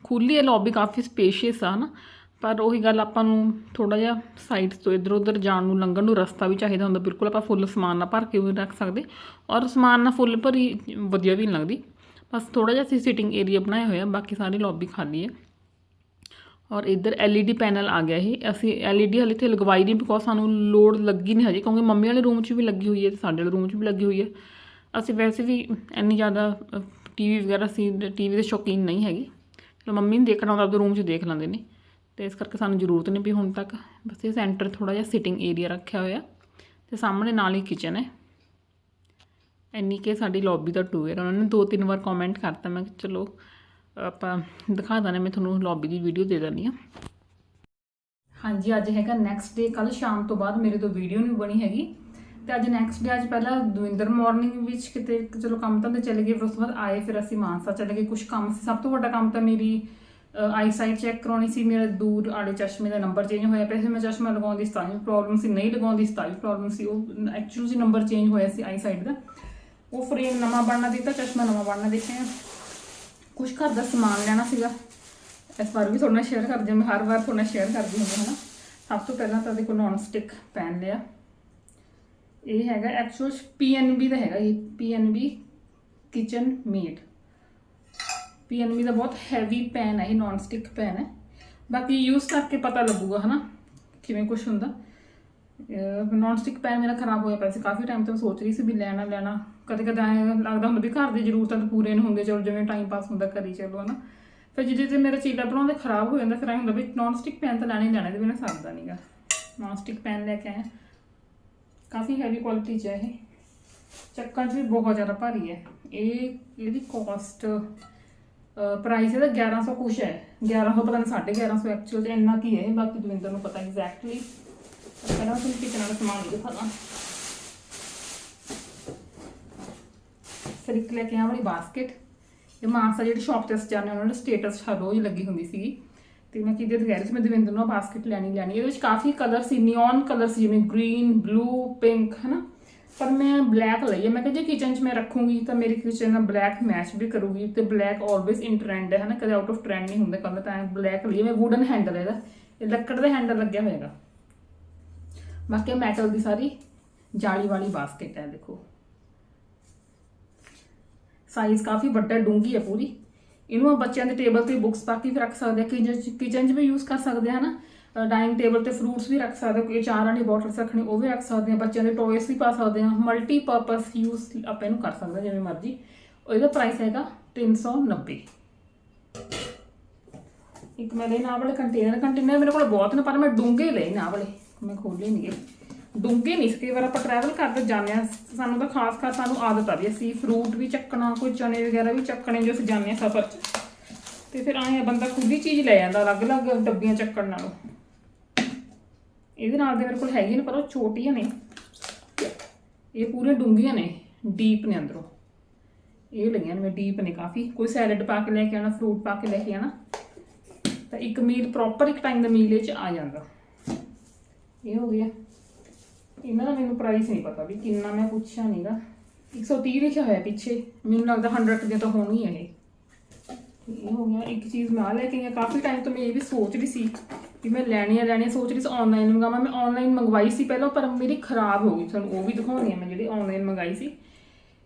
ਖੁੱਲੀ ਹੈ ਲੌਬੀ ਕਾਫੀ ਸਪੇਸ਼ੀਅਸ ਆ ਨਾ। ਪਰ ਉਹੀ ਗੱਲ ਆਪਾਂ ਨੂੰ ਥੋੜਾ ਜਿਹਾ ਸਾਈਡਸ ਤੋਂ ਇਧਰ ਉਧਰ ਜਾਣ ਨੂੰ, ਲੰਘਣ ਨੂੰ ਰਸਤਾ ਵੀ ਚਾਹੀਦਾ ਹੁੰਦਾ। ਬਿਲਕੁਲ ਆਪਾਂ ਫੁੱਲ ਸਮਾਨ ਨਾਲ ਭਰ ਕੇ ਵੀ ਰੱਖ ਸਕਦੇ। ਔਰ ਸਮਾਨ ਨਾਲ ਫੁੱਲ ਭਰੀ, ਵਧੀਆ ਵੀ ਨਹੀਂ ਲੱਗਦੀ। ਬਸ ਥੋੜਾ ਜਿਹਾ ਅਸੀਂ ਸਿਟਿੰਗ ਏਰੀਆ ਬਣਾਇਆ ਹੋਇਆ, ਬਾਕੀ ਸਾਰੀ ਲੌਬੀ ਖਾਲੀ ਹੈ। ਔਰ ਇੱਧਰ LED ਪੈਨਲ ਆ ਗਿਆ ਇਹ ਅਸੀਂ LED ਹਲੇ ਇੱਥੇ ਲਗਵਾਈ ਨਹੀਂ ਬਿਕੋਜ਼ ਸਾਨੂੰ ਲੋਡ ਲੱਗੀ ਨਹੀਂ ਹਜੇ, ਕਿਉਂਕਿ ਮੰਮੀ ਵਾਲੇ ਰੂਮ 'ਚ ਵੀ ਲੱਗੀ ਹੋਈ ਹੈ ਤੇ ਸਾਡੇ ਵਾਲੇ ਰੂਮ 'ਚ ਵੀ ਲੱਗੀ ਹੋਈ ਹੈ। ਅਸੀਂ ਵੈਸੇ ਵੀ ਇੰਨੀ ਜ਼ਿਆਦਾ ਟੀਵੀ ਵਗੈਰਾ ਸੀ ਟੀਵੀ ਦੇ ਸ਼ੌਕੀਨ ਨਹੀਂ ਹੈਗੇ। ਚਲੋ ਮੰਮੀ ਨੂੰ ਦੇਖਣਾ ਹੁੰਦਾ, ਆਪਦੇ ਰੂਮ 'ਚ ਦੇਖ ਲੈਂਦੇ ਨੇ। ਤੇ ਇਸ ਕਰਕੇ ਸਾਨੂੰ ਜ਼ਰੂਰਤ ਨਹੀਂ ਪਈ ਹੁਣ ਤੱਕ। ਬਸ ਇਹ ਸੈਂਟਰ ਥੋੜਾ ਜਿਹਾ ਸਿਟਿੰਗ ਏਰੀਆ ਰੱਖਿਆ ਹੋਇਆ। ਤੇ ਸਾਹਮਣੇ ਨਾਲ ਹੀ ਕਿਚਨ ਹੈ। ਇੰਨੀ ਕਿ ਸਾਡੀ ਲੌਬੀ ਦਾ ਟੂਰ ਉਹਨਾਂ ਨੇ ਦੋ ਤਿੰਨ ਵਾਰ ਕਮੈਂਟ ਕਰਤਾ। ਮੈਂ ਕਿਹਾ, ਚਲੋ, ਆਪਾਂ ਦਿਖਾ ਦਾਂ ਮੈਂ ਤੁਹਾਨੂੰ ਲੌਬੀ ਦੀ ਵੀਡੀਓ ਦੇ ਦਿੰਦੀ ਆ ਹਾਂਜੀ, ਅੱਜ ਹੈਗਾ ਨੈਕਸਟ ਡੇ ਕੱਲ ਸ਼ਾਮ ਤੋਂ ਬਾਅਦ ਮੇਰੇ ਤੋਂ ਵੀਡੀਓ ਨਹੀਂ ਬਣੀ ਹੈਗੀ। ਤੇ ਅੱਜ ਨੈਕਸਟ ਡੇ ਅੱਜ ਪਹਿਲਾਂ ਦਵਿੰਦਰ ਮਾਰਨਿੰਗ ਵਿੱਚ ਕਿਤੇ ਚਲੋ ਕੰਮ ਤਾਂ ਚਲੇ ਗਏ, ਫਿਰ ਉਸ ਤੋਂ ਬਾਅਦ ਆਏ, ਫਿਰ ਅਸੀਂ ਮਾਨਸਾ ਚਲੇ ਗਏ। ਕੁਝ ਕੰਮ ਸੀ। ਸਭ ਤੋਂ ਵੱਡਾ ਕੰਮ ਤਾਂ ਮੇਰੀ ਆਈ ਸਾਈਟ ਚੈੱਕ ਕਰਾਉਣੀ ਸੀ। ਮੇਰਾ ਦੂਰ ਆੜੇ ਚਸ਼ਮੇ ਦਾ ਨੰਬਰ ਚੇਂਜ ਹੋਇਆ ਪਿਆ ਸੀ। ਮੈਂ ਚਸ਼ਮਾ ਲਗਾਉਂਦੀ ਸੀ ਤਾਂ ਪ੍ਰੋਬਲਮ ਸੀ, ਨਹੀਂ ਲਗਾਉਂਦੀ ਸੀ ਤਾਂ ਪ੍ਰੋਬਲਮ ਸੀ। ਉਹ ਐਕਚੁਅਲੀ ਸੀ ਨੰਬਰ ਚੇਂਜ ਹੋਇਆ ਸੀ ਆਈਸਾਈਟ ਦਾ। ਉਹ ਫਰੇਮ ਨਵਾਂ ਬਣਨਾ ਦਿੱਤਾ ਚਸ਼ਮਾ ਨਵਾਂ ਬਣਨਾ ਦਿੱਤਾ ਕੁਝ ਘਰ ਦਾ ਸਮਾਨ ਲੈਣਾ ਸੀਗਾ। ਇਸ ਵਾਰ ਵੀ ਤੁਹਾਡੇ ਨਾਲ ਸ਼ੇਅਰ ਕਰਦੀ ਹਾਂ, ਮੈਂ ਹਰ ਵਾਰ ਤੁਹਾਡੇ ਨਾਲ ਸ਼ੇਅਰ ਕਰਦੀ ਹੁੰਦੀ ਹਾਂ ਨਾ। ਸਭ ਤੋਂ ਪਹਿਲਾਂ ਤਾਂ ਦੇਖੋ ਨੌਨ ਸਟਿਕ ਪੈਨ ਲਿਆ। ਇਹ ਹੈਗਾ ਐਕਚੁਅਲ ਪੀਐਨਬੀ ਦਾ ਹੈਗਾ ਇਹ ਪੀਐਨਬੀ ਕਿਚਨ ਮੇਡ ਪੀਐਨਬੀ ਦਾ ਬਹੁਤ ਹੈਵੀ ਪੈਨ ਹੈ ਇਹ ਨੌਨ ਸਟਿਕ ਪੈਨ ਹੈ ਬਾਕੀ ਯੂਜ਼ ਕਰਕੇ ਪਤਾ ਲੱਗੂਗਾ ਹਨਾ, ਕਿਵੇਂ ਕੁਝ ਹੁੰਦਾ। ਨੌਨ ਸਟਿਕ ਪੈਨ ਮੇਰਾ ਖਰਾਬ ਹੋਇਆ ਪਿਆ ਸੀ ਕਾਫੀ ਟਾਈਮ ਤੋਂ ਸੋਚ ਰਹੀ ਸੀ ਵੀ ਲੈਣਾ ਲੈਣਾ। ਕਦੇ ਕਦੇ ਐਂ ਲੱਗਦਾ ਹੁੰਦਾ ਵੀ ਘਰ ਦੀ ਜ਼ਰੂਰਤਾਂ ਤਾਂ ਪੂਰੇ ਨਹੀਂ ਹੁੰਦੇ ਚਲੋ ਜਿਵੇਂ ਟਾਈਮ ਪਾਸ ਹੁੰਦਾ ਕਰੀ ਚਲੋ ਹਨਾ। ਫਿਰ ਜਿਹਦੇ ਤੇ ਮੇਰਾ ਚੀਲਾ ਬਣਾਉਂਦੇ ਖਰਾਬ ਹੋ ਜਾਂਦਾ ਫਿਰ ਐਂ ਹੁੰਦਾ ਵੀ ਨੌਨ ਸਟਿਕ ਪੈਨ ਤਾਂ ਲੈਣਾ ਹੀ ਲੈਣਾ ਤੇ ਬਿਨਾਂ ਸਰਦਾ ਨਹੀਂਗਾ ਨੌਨ ਸਟਿਕ ਪੈਨ ਲੈ ਕੇ ਆਇਆ। ਕਾਫੀ ਹੈਵੀ ਕੁਆਲਿਟੀ ਚ ਹੈ ਇਹ। ਚੱਕਣ 'ਚ ਵੀ ਬਹੁਤ ਜ਼ਿਆਦਾ ਭਾਰੀ ਹੈ ਇਹ ਇਹਦੀ ਕਾਸਟ ਪ੍ਰਾਈਸ ਇਹਦਾ 1100 ਕੁਛ ਹੈ। 1100 ਪਤਾ ਨਹੀਂ 1150 ਐਕਚੁਅਲ ਤੇ ਇੰਨਾ ਕੀ ਹੈ ਇਹ, ਬਾਕੀ ਦਵਿੰਦਰ ਨੂੰ ਪਤਾ ਐਗਜ਼ੈਕਟਲੀ ਪਹਿਲਾਂ ਤੁਹਾਨੂੰ ਕਿਚਨ ਵਾਲਾ ਸਮਾਨ ਦਿਖਾਣਾ ਫਿਰ ਇੱਕ ਲੈ ਕੇ ਆਵਾਂ ਵਾਲੀ ਬਾਸਕਟ ਇਹ ਮਾਨਸਾ ਜਿਹੜੀ ਸ਼ਾਪ ਤੇ ਅਸੀਂ ਉਹਨਾਂ ਦੇ ਸਟੇਟਸ ਹਰ ਲੱਗੀ ਹੁੰਦੀ ਸੀਗੀ। ਤੇ ਮੈਂ ਕਿਹਦੇ ਕਹਿ ਸੀ, ਮੈਂ ਦਵਿੰਦਰ ਨੂੰ ਬਾਸਕਟ ਲੈਣੀ ਲੈਣੀ। ਇਹਦੇ ਵਿੱਚ ਕਾਫੀ ਕਲਰ ਸੀ ਨਿਓਨ ਕਲਰ ਸੀ, ਜਿਵੇਂ ਗ੍ਰੀਨ ਬਲੂ ਪਿੰਕ ਹਨਾ? ਪਰ ਮੈਂ ਬਲੈਕ ਲਈ ਹੈ ਮੈਂ ਕਿਹਾ ਜੇ ਕਿਚਨ 'ਚ ਮੈਂ ਰੱਖੂੰਗੀ, ਤਾਂ ਮੇਰੀ ਕਿਚਨ ਨਾਲ ਬਲੈਕ ਮੈਚ ਵੀ ਕਰੂਗੀ ਤੇ ਬਲੈਕ ਆਲਵੇਸ ਇਨ ਟ੍ਰੈਂਡ ਹੈ, ਹਨਾ? ਕਦੇ ਆਊਟ ਆਫ ਟ੍ਰੈਂਡ ਨਹੀਂ ਹੁੰਦਾ ਕਲਰ ਤਾਂ ਬਲੈਕ ਲਈ ਮੈਂ ਵੁਡਨ ਹੈਂਡਲ ਇਹਦਾ। ਇਹ ਲੱਕੜ ਦਾ ਹੈਂਡਲ ਲੱਗਿਆ ਹੋਏਗਾ ਬਾਕੀ ਮੈਟਲ ਦੀ ਸਾਰੀ ਜਾਲੀ ਵਾਲੀ ਬਾਸਕਟ ਹੈ, ਦੇਖੋ। ਸਾਈਜ਼ ਕਾਫੀ ਵੱਡਾ ਡੂੰਗੀ ਹੈ ਪੂਰੀ। ਇਹਨੂੰ ਬੱਚਿਆਂ ਦੇ ਟੇਬਲ ਤੇ ਬੁੱਕਸ ਪਾ ਕੇ ਵੀ ਰੱਖ ਸਕਦੇ ਆ ਕਿਚਨ 'ਚ ਕਿਚਨ 'ਚ ਵੀ ਯੂਜ਼ ਕਰ ਸਕਦੇ ਆ ਨਾ ਡਾਈਨਿੰਗ ਟੇਬਲ ਤੇ ਫਰੂਟਸ ਵੀ ਰੱਖ ਸਕਦੇ ਕੋਈ ਚਾਰ ਵਾਲੀ ਬੋਟਲਸ ਰੱਖਣੀ, ਉਹ ਵੀ ਰੱਖ ਸਕਦੇ ਆ, ਬੱਚਿਆਂ ਦੇ ਟੋਇਸ ਵੀ ਪਾ ਸਕਦੇ ਆ ਮਲਟੀ ਪਰਪਸ ਯੂਜ਼ ਆਪਾਂ ਇਹਨੂੰ ਕਰ ਸਕਦੇ ਆ, ਜਿਵੇਂ ਮਰਜ਼ੀ। ਇਹਦਾ ਪ੍ਰਾਈਸ ਹੈਗਾ 390 ਇੱਕ ਮੈਂ ਲੈਣਾ ਵਾਲੇ ਕੰਟੇਨਰ ਕੰਟੇਨਰ ਮੇਰੇ ਕੋਲ ਬਹੁਤ ਨੇ, ਪਰ ਮੈਂ ਡੂੰਘੇ ਲਏ ਨਾ ਵਾਲੇ ਮੈਂ ਖੋਲੇ ਨਹੀਂ ਗੇ। ਡੂੰਘੇ ਨਹੀਂ ਕਈ ਵਾਰ ਆਪਾਂ ਟਰੈਵਲ ਕਰਦੇ ਜਾਂਦੇ ਆ ਸਾਨੂੰ ਤਾਂ ਖਾਸ ਖਾਸ ਸਾਨੂੰ ਆਦਤ ਆ ਵੀ ਅਸੀਂ ਫਰੂਟ ਵੀ ਚੱਕਣਾ, ਕੋਈ ਚਨੇ ਵਗੈਰਾ ਵੀ ਚੱਕਣੇ ਜੋ ਅਸੀਂ ਜਾਂਦੇ ਆ ਸਫ਼ਰ 'ਚ। ਤੇ ਫਿਰ ਆਏ ਬੰਦਾ ਖੁਦ ਹੀ ਚੀਜ਼ ਲੈ ਜਾਂਦਾ ਅਲੱਗ-ਅਲੱਗ ਡੱਬੀਆਂ ਚੱਕਣ ਨਾਲੋਂ। ਇਹਦੇ ਨਾਲ ਦੇ ਮੇਰੇ ਕੋਲ ਹੈਗੀਆਂ ਨੇ, ਪਰ ਉਹ ਛੋਟੀਆਂ ਨੇ। ਇਹ ਪੂਰੇ ਡੂੰਘੀਆਂ ਨੇ ਡੀਪ ਨੇ ਅੰਦਰੋਂ। ਇਹ ਲਈਆਂ ਨੇ ਮੈਂ ਡੀਪ ਨੇ ਕਾਫੀ। ਕੋਈ ਸੈਲਡ ਪਾ ਕੇ ਲੈ ਕੇ ਆਣਾ ਫਰੂਟ ਪਾ ਕੇ ਲੈ ਕੇ ਆਣਾ ਤਾਂ ਇੱਕ ਮੀਲ ਪ੍ਰੋਪਰ ਇੱਕ ਟਾਈਮ ਦਾ ਮੀਲ ਇਹ ਚ ਆ ਜਾਂਦਾ। ਇਹ ਹੋ ਗਿਆ। ਇਹਨਾਂ ਦਾ ਮੈਨੂੰ ਪ੍ਰਾਈਸ ਨਹੀਂ ਪਤਾ ਵੀ ਕਿੰਨਾ ਮੈਂ ਪੁੱਛਿਆ ਨਹੀਂਗਾ 130 ਲਿਖਿਆ ਹੋਇਆ ਪਿੱਛੇ। ਮੈਨੂੰ ਲੱਗਦਾ 100 ਦੀਆਂ ਤਾਂ ਹੋਣੀ ਹੈ ਇਹ। ਇਹ ਹੋ ਗਿਆ। ਇੱਕ ਚੀਜ਼ ਮੈਂ ਆ ਲੈ ਕੇ ਆ। ਕਾਫੀ ਟਾਈਮ ਤੋਂ ਮੈਂ ਇਹ ਵੀ ਸੋਚ ਰਹੀ ਸੀ ਕਿ ਮੈਂ ਲੈਣੀ ਆ ਲੈਣੀ ਆ ਸੋਚ ਰਹੀ ਸੀ। ਆਨਲਾਈਨ ਮੰਗਾਵਾਂ। ਮੈਂ ਆਨਲਾਈਨ ਮੰਗਵਾਈ ਸੀ ਪਹਿਲਾਂ, ਪਰ ਮੇਰੀ ਖਰਾਬ ਹੋ ਗਈ। ਤੁਹਾਨੂੰ ਉਹ ਵੀ ਦਿਖਾਉਣੀ ਆ ਮੈਂ ਜਿਹੜੀ ਆਨਲਾਈਨ ਮੰਗਾਈ ਸੀ।